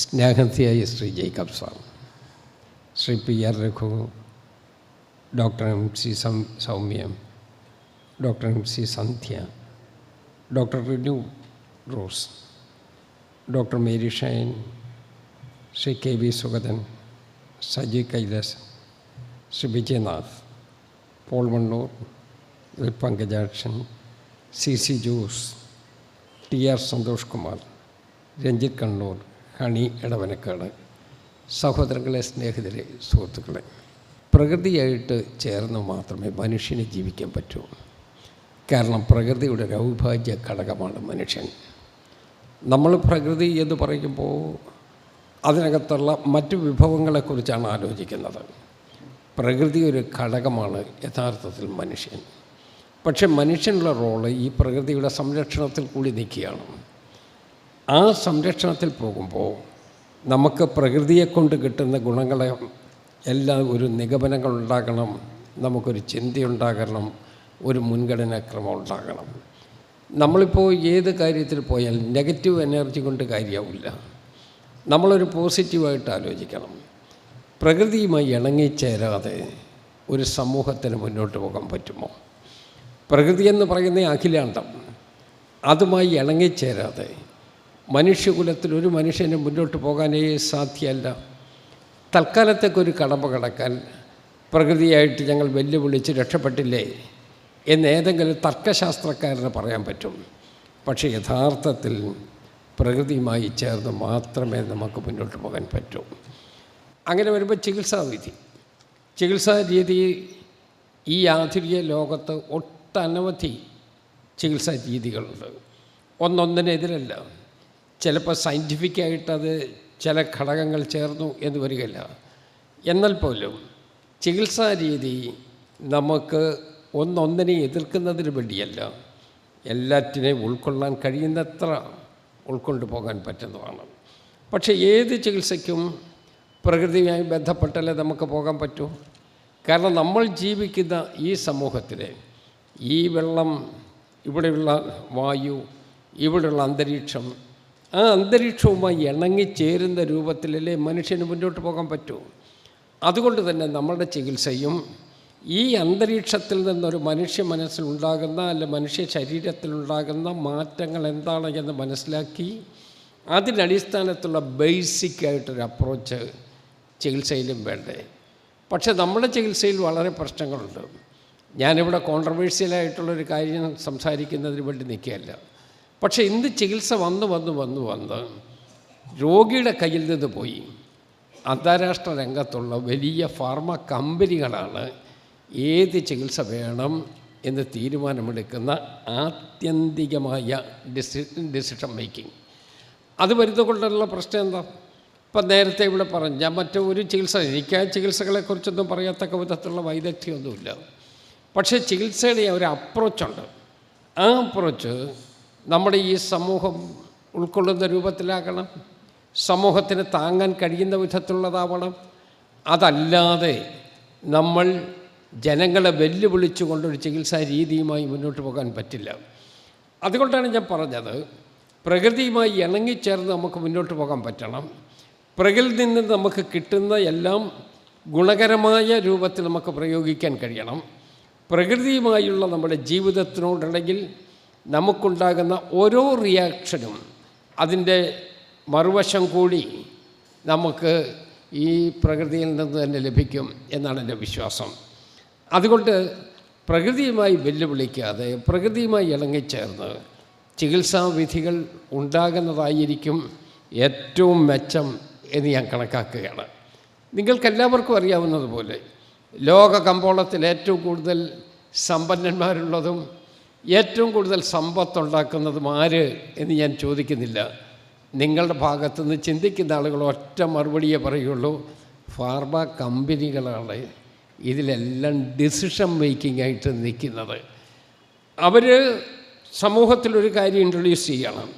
സ്നേഹത്തിയായ Shri Jacob sir Shri P R Raghu doctor M C some Soumya doctor M C Sandhya doctor Rinu Rose doctor Mary Shine Shri K V Sugathan Saji Kailas Shri Vijayanath Paul Mannur L Pankajakshan C C Jose T R Santhosh Kumar Ranjith Kannur Honey Edavanakkad സഹോദരങ്ങളെ സ്നേഹിതരെ സുഹൃത്തുക്കളെ പ്രകൃതിയായിട്ട് ചേർന്ന് മാത്രമേ മനുഷ്യന് ജീവിക്കാൻ പറ്റൂ. കാരണം പ്രകൃതിയുടെ ഒരു അവിഭാജ്യ ഘടകമാണ് മനുഷ്യൻ. നമ്മൾ പ്രകൃതി എന്ന് പറയുമ്പോൾ അതിനകത്തുള്ള മറ്റു വിഭവങ്ങളെക്കുറിച്ചാണ് ആലോചിക്കുന്നത്. പ്രകൃതി ഒരു ഘടകമാണ് യഥാർത്ഥത്തിൽ മനുഷ്യൻ. പക്ഷേ മനുഷ്യനുള്ള റോൾ ഈ പ്രകൃതിയുടെ സംരക്ഷണത്തിൽ കൂടി നിൽക്കുകയാണ്. ആ സംരക്ഷണത്തിൽ പോകുമ്പോൾ നമുക്ക് പ്രകൃതിയെ കൊണ്ട് കിട്ടുന്ന ഗുണങ്ങളെ എല്ലാം ഒരു നിഗമനങ്ങൾ ഉണ്ടാകണം നമുക്കൊരു ചിന്തയുണ്ടാകണം ഒരു മുൻഗണനാക്രമം ഉണ്ടാകണം. നമ്മളിപ്പോൾ ഏത് കാര്യത്തിൽ പോയാൽ നെഗറ്റീവ് എനർജി കൊണ്ട് കാര്യമാവില്ല. നമ്മളൊരു പോസിറ്റീവായിട്ട് ആലോചിക്കണം. പ്രകൃതിയുമായി ഇണങ്ങിച്ചേരാതെ ഒരു സമൂഹത്തിന് മുന്നോട്ട് പോകാൻ പറ്റുമോ? പ്രകൃതി എന്ന് പറയുന്ന അഖിലാണ്ടം അതുമായി ഇണങ്ങിച്ചേരാതെ മനുഷ്യകുലത്തിൽ ഒരു മനുഷ്യന് മുന്നോട്ട് പോകാനേ സാധ്യമല്ല. തൽക്കാലത്തേക്കൊരു കടമ്പ കടക്കാൻ പ്രകൃതിയായിട്ട് ഞങ്ങൾ വെല്ലുവിളിച്ച് രക്ഷപ്പെട്ടില്ലേ എന്ന് ഏതെങ്കിലും തർക്കശാസ്ത്രക്കാരന് പറയാൻ പറ്റും. പക്ഷേ യഥാർത്ഥത്തിൽ പ്രകൃതിയുമായി ചേർന്ന് മാത്രമേ നമുക്ക് മുന്നോട്ട് പോകാൻ പറ്റൂ. അങ്ങനെ വരുമ്പോൾ ചികിത്സാവിധി ചികിത്സാ രീതി ഈ ആധുനിക ലോകത്ത് ഒട്ടനവധി ചികിത്സാ രീതികളുണ്ട്. ഒന്നൊന്നിനെതിരല്ല ചിലപ്പോൾ സയന്റിഫിക്കായിട്ടത് ചില ഘടകങ്ങൾ ചേർന്നു എന്ന് വരികയില്ല. എന്നാൽ പോലും ചികിത്സാ രീതി നമുക്ക് ഒന്നൊന്നിനെ എതിർക്കുന്നതിന് വേണ്ടിയല്ല. എല്ലാറ്റിനെയും ഉൾക്കൊള്ളാൻ കഴിയുന്നത്ര ഉൾക്കൊണ്ടു പോകാൻ പറ്റുന്നതാണ്. പക്ഷേ ഏത് ചികിത്സയ്ക്കും പ്രകൃതിയുമായി ബന്ധപ്പെട്ടല്ലേ നമുക്ക് പോകാൻ പറ്റൂ? കാരണം നമ്മൾ ജീവിക്കുന്ന ഈ സമൂഹത്തിലെ ഈ വെള്ളം ഇവിടെയുള്ള വായു ഇവിടെയുള്ള അന്തരീക്ഷം ആ അന്തരീക്ഷവുമായി ഇണങ്ങിച്ചേരുന്ന രൂപത്തിലല്ലേ മനുഷ്യന് മുന്നോട്ട് പോകാൻ പറ്റൂ? അതുകൊണ്ട് തന്നെ നമ്മളുടെ ചികിത്സയും ഈ അന്തരീക്ഷത്തിൽ നിന്നൊരു മനുഷ്യ മനസ്സിലുണ്ടാകുന്ന അല്ല മനുഷ്യ ശരീരത്തിലുണ്ടാകുന്ന മാറ്റങ്ങൾ എന്താണ് എന്ന് മനസ്സിലാക്കി അതിനടിസ്ഥാനത്തുള്ള ബേസിക്കായിട്ടൊരു അപ്രോച്ച് ചികിത്സയിലും വേണ്ടേ. പക്ഷേ നമ്മുടെ ചികിത്സയിൽ വളരെ പ്രശ്നങ്ങളുണ്ട്. ഞാനിവിടെ കോൺട്രവേഴ്സ്യലായിട്ടുള്ളൊരു കാര്യം സംസാരിക്കുന്നതിന് വേണ്ടി നിൽക്കുകയല്ല. പക്ഷേ എന്ത് ചികിത്സ വന്ന് വന്ന് വന്ന് വന്ന് രോഗിയുടെ കയ്യിൽ നിന്ന് പോയി. അന്താരാഷ്ട്ര രംഗത്തുള്ള വലിയ ഫാർമ കമ്പനികളാണ് ഏത് ചികിത്സ വേണം എന്ന് തീരുമാനമെടുക്കുന്ന ആത്യന്തികമായ ഡിസി ഡിസിഷൻ മേക്കിംഗ് അത് വരുന്നതുകൊണ്ടുള്ള പ്രശ്നം എന്താ? ഇപ്പം നേരത്തെ ഇവിടെ പറഞ്ഞു ഒരു ചികിത്സ എനിക്ക് ആ ചികിത്സകളെക്കുറിച്ചൊന്നും പറയത്തക്ക വിധത്തിലുള്ള വൈദഗ്ധ്യമൊന്നുമില്ല. പക്ഷേ ചികിത്സയുടെ ഒരു അപ്രോച്ചുണ്ട് ആ അപ്രോച്ച് നമ്മുടെ ഈ സമൂഹം ഉൾക്കൊള്ളുന്ന രൂപത്തിലാകണം. സമൂഹത്തിന് താങ്ങാൻ കഴിയുന്ന വിധത്തിലുള്ളതാവണം. അതല്ലാതെ നമ്മൾ ജനങ്ങളെ വെല്ലുവിളിച്ചുകൊണ്ടൊരു ചികിത്സാ രീതിയുമായി മുന്നോട്ട് പോകാൻ പറ്റില്ല. അതുകൊണ്ടാണ് ഞാൻ പറഞ്ഞത് പ്രകൃതിയുമായി ഇണങ്ങിച്ചേർന്ന് നമുക്ക് മുന്നോട്ട് പോകാൻ പറ്റണം. പ്രകൃതിയിൽ നിന്ന് നമുക്ക് കിട്ടുന്ന എല്ലാം ഗുണകരമായ രൂപത്തിൽ നമുക്ക് പ്രയോഗിക്കാൻ കഴിയണം. പ്രകൃതിയുമായുള്ള നമ്മുടെ ജീവിതത്തിനോടുണ്ടെങ്കിൽ നമുക്കുണ്ടാകുന്ന ഓരോ റിയാക്ഷനും അതിന്റെ മറുവശം കൂടി നമുക്ക് ഈ പ്രകൃതിയിൽ നിന്ന് തന്നെ ലഭിക്കും എന്നാണ് എന്റെ വിശ്വാസം. അതുകൊണ്ട് പ്രകൃതിയുമായി വെല്ലുവിളിക്കാതെ പ്രകൃതിയുമായി ഇണങ്ങിച്ചേർന്ന് ചികിത്സാവിധികൾ ഉണ്ടാകുന്നതായിരിക്കും ഏറ്റവും മെച്ചം എന്ന് ഞാൻ കണക്കാക്കുകയാണ്. നിങ്ങൾക്കെല്ലാവർക്കും അറിയാവുന്നതുപോലെ ലോക കമ്പോളത്തിൽ ഏറ്റവും കൂടുതൽ സമ്പന്നന്മാരുള്ളതും ഏറ്റവും കൂടുതൽ സമ്പത്തുണ്ടാക്കുന്നതും ആര് എന്ന് ഞാൻ ചോദിക്കുന്നില്ല. നിങ്ങളുടെ ഭാഗത്തുനിന്ന് ചിന്തിക്കുന്ന ആളുകൾ ഒറ്റ മറുപടിയേ പറയുള്ളൂ. ഫാർമ കമ്പനികളാണ് ഇതിലെല്ലാം ഡിസിഷൻ മേക്കിംഗ് ആയിട്ട് നിൽക്കുന്നത്. അവർ സമൂഹത്തിലൊരു കാര്യം ഇൻട്രൊഡ്യൂസ് ചെയ്യണം.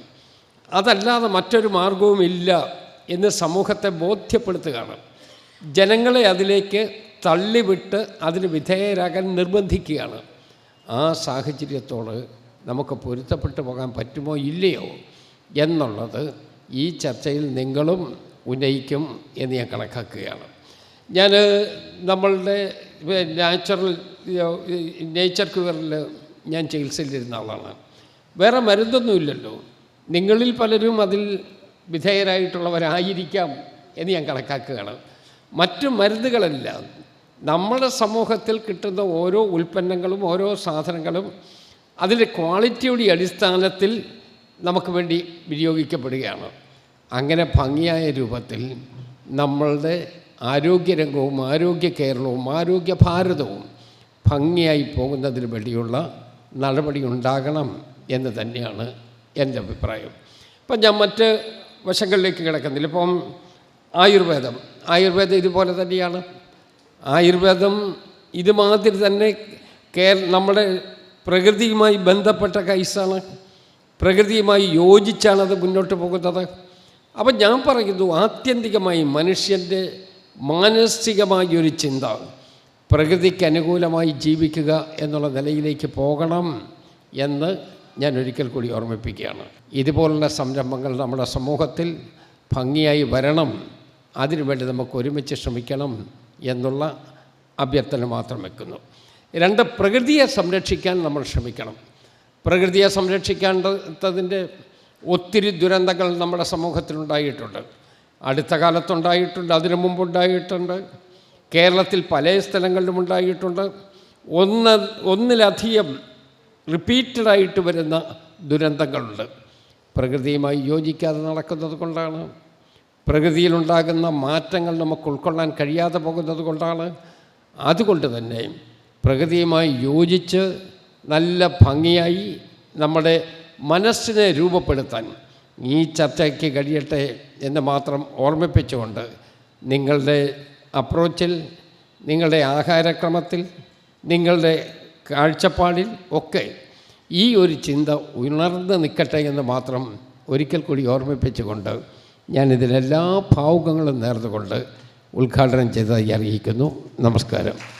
അതല്ലാതെ മറ്റൊരു മാർഗവുമില്ല എന്ന് സമൂഹത്തെ ബോധ്യപ്പെടുത്തുകയാണ്. ജനങ്ങളെ അതിലേക്ക് തള്ളിവിട്ട് അതിന് വിധേയരാകാൻ നിർബന്ധിക്കുകയാണ്. ആ സാഹചര്യത്തോട് നമുക്ക് പൊരുത്തപ്പെട്ടു പോകാൻ പറ്റുമോ ഇല്ലയോ എന്നുള്ളത് ഈ ചർച്ചയിൽ നിങ്ങളും ഉന്നയിക്കും എന്ന് ഞാൻ കണക്കാക്കുകയാണ്. ഞാൻ നമ്മളുടെ നാച്ചുറൽ നേച്ചർ ക്യൂറിൽ ഞാൻ ചികിത്സയിലിരുന്ന ആളാണ്. വേറെ മരുന്നൊന്നുമില്ലല്ലോ നിങ്ങളിൽ പലരും അതിൽ വിധേയരായിട്ടുള്ളവരായിരിക്കാം എന്ന് ഞാൻ കണക്കാക്കുകയാണ്. മറ്റു മരുന്നുകളെല്ലാം നമ്മുടെ സമൂഹത്തിൽ കിട്ടുന്ന ഓരോ ഉൽപ്പന്നങ്ങളും ഓരോ സാധനങ്ങളും അതിന്റെ ക്വാളിറ്റിയുടെ അടിസ്ഥാനത്തിൽ നമുക്ക് വേണ്ടി വിനിയോഗിക്കപ്പെടുകയാണ്. അങ്ങനെ ഭംഗിയായ രൂപത്തിൽ നമ്മളുടെ ആരോഗ്യരംഗവും ആരോഗ്യ കേരളവും ആരോഗ്യ ഭാരതവും ഭംഗിയായി പോകുന്നതിന് വേണ്ടിയുള്ള നടപടി ഉണ്ടാകണം എന്ന് തന്നെയാണ് എന്റെ അഭിപ്രായം. ഇപ്പം ഞാൻ മറ്റ് വശങ്ങളിലേക്ക് കിടക്കുന്നില്ല. ഇപ്പം ആയുർവേദം. ആയുർവേദം ഇതുപോലെ തന്നെയാണ്. ആയുർവേദം ഇതുമാതിരി തന്നെ കേര നമ്മുടെ പ്രകൃതിയുമായി ബന്ധപ്പെട്ട കൈസാണ്. പ്രകൃതിയുമായി യോജിച്ചാണ് അത് മുന്നോട്ട് പോകുന്നത്. അപ്പം ഞാൻ പറയുന്നു ആത്യന്തികമായി മനുഷ്യന്റെ മാനസികമായി ഒരു ചിന്ത പ്രകൃതിക്ക് അനുകൂലമായി ജീവിക്കുക എന്നുള്ള നിലയിലേക്ക് പോകണം എന്ന് ഞാൻ ഒരിക്കൽ കൂടി ഓർമ്മിപ്പിക്കുകയാണ്. ഇതുപോലുള്ള സംരംഭങ്ങൾ നമ്മുടെ സമൂഹത്തിൽ ഭംഗിയായി വരണം. അതിനുവേണ്ടി നമുക്ക് ഒരുമിച്ച് ശ്രമിക്കണം. എന്നുള്ള അഭ്യർത്ഥന മാത്രം വെക്കുന്നു. രണ്ട് പ്രകൃതിയെ സംരക്ഷിക്കാൻ നമ്മൾ ശ്രമിക്കണം. പ്രകൃതിയെ സംരക്ഷിക്കേണ്ടതിന്റെ ഒത്തിരി ദുരന്തങ്ങൾ നമ്മുടെ സമൂഹത്തിലുണ്ടായിട്ടുണ്ട്. അടുത്ത കാലത്തുണ്ടായിട്ടുണ്ട് അതിനു മുമ്പുണ്ടായിട്ടുണ്ട്. കേരളത്തിൽ പല സ്ഥലങ്ങളിലും ഉണ്ടായിട്ടുണ്ട്. ഒന്ന് ഒന്നിലധികം റിപ്പീറ്റഡായിട്ട് വരുന്ന ദുരന്തങ്ങളുണ്ട്. പ്രകൃതിയുമായി യോജിക്കാതെ നടക്കുന്നത് കൊണ്ടാണ്. പ്രകൃതിയിലുണ്ടാകുന്ന മാറ്റങ്ങൾ നമുക്ക് ഉൾക്കൊള്ളാൻ കഴിയാതെ പോകുന്നത് കൊണ്ടാണ്. അതുകൊണ്ട് തന്നെ പ്രകൃതിയുമായി യോജിച്ച് നല്ല ഭംഗിയായി നമ്മുടെ മനസ്സിനെ രൂപപ്പെടുത്താൻ ഈ ചർച്ചയ്ക്ക് കഴിയട്ടെ എന്ന് മാത്രം ഓർമ്മിപ്പിച്ചുകൊണ്ട് നിങ്ങളുടെ അപ്രോച്ചിൽ നിങ്ങളുടെ ആഹാരക്രമത്തിൽ നിങ്ങളുടെ കാഴ്ചപ്പാടിൽ ഒക്കെ ഈ ഒരു ചിന്ത ഉണർന്ന് നിൽക്കട്ടെ എന്ന് മാത്രം ഒരിക്കൽ കൂടി ഓർമ്മിപ്പിച്ചുകൊണ്ട് ഞാനിതിലെല്ലാ ഭാവുകങ്ങളും നേർന്നുകൊണ്ട് ഉദ്ഘാടനം ചെയ്തതായി അറിയിക്കുന്നു. നമസ്കാരം.